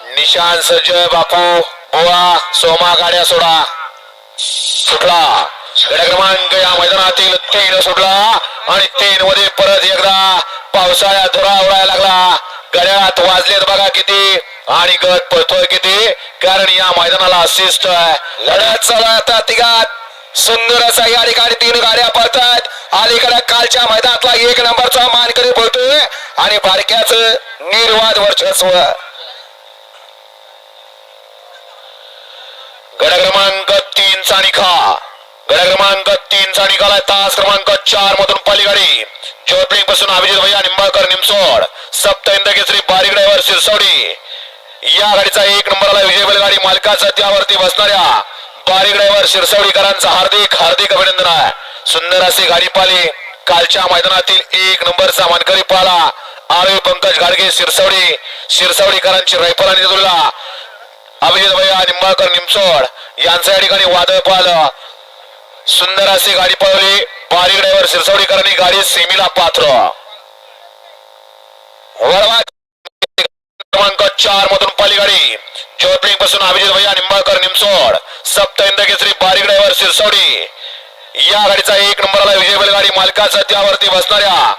निशान सजय बापू बुवा सोमा गाड्या सोडा. सुटला. गड क्रमांक या मैदानातील तीन सुटला आणि तीन मध्ये परत एकदा पावसाळ्यात धुरा उडायला लागला. गड्यात वाजलेत बघा किती आणि गट पळतोय किती कारण या मैदानाला शिस्त आहे. लढत चालू आता तिघात. सुंदर असा या ठिकाणी तीन गाड्या पळतात. अलीकडे कालच्या मैदानातला एक नंबरचा मानकरी पळतोय आणि बारक्याच निर्वाद वर्चस्व. गड क्रमांक तीन चा निखा गड क्रमांक तीन चा निकाल आहे तास क्रमांक चार मधून पलीकडे. ज्योतिंगपासून अभिजित भैया निंबाळकर निमसोड सप्त केसरी बारीक ड्रायव्हर शिरसवडी. या गाडीचा एक नंबरला विजय बैलगाडी मालकाचा त्यावरती बसणाऱ्या बारीक ड्रायव्हर शिरसवडीकरांचा हार्दिक हार्दिक अभिनंदन आहे. सुंदर असे गाडी पाली कालच्या मैदानातील एक नंबरचा मानकरी पाला आरोग्य पंकज गाडगे शिरसवडी. शिरसवडीकरांची रायफल आणि अभिजित भैया निंबाळकर निमसोड यांचं या ठिकाणी वादळ पाहिलं. सुंदर अशी गाडी पळवली. बारीक ड्रायव्हर शिरसवडीकरांनी गाडी सेमीला पात्र. क्रमांक चार मधून पाली गाडी. ज्योतिंगपासून अभिजित भैया निंबाळकर निमसोड. सप्त केसरी बारीक ड्रायव्हर शिरसवडी. या गाडीचा एक नंबरला विजय बैलगाडी मालकाचा त्यावरती बसणाऱ्या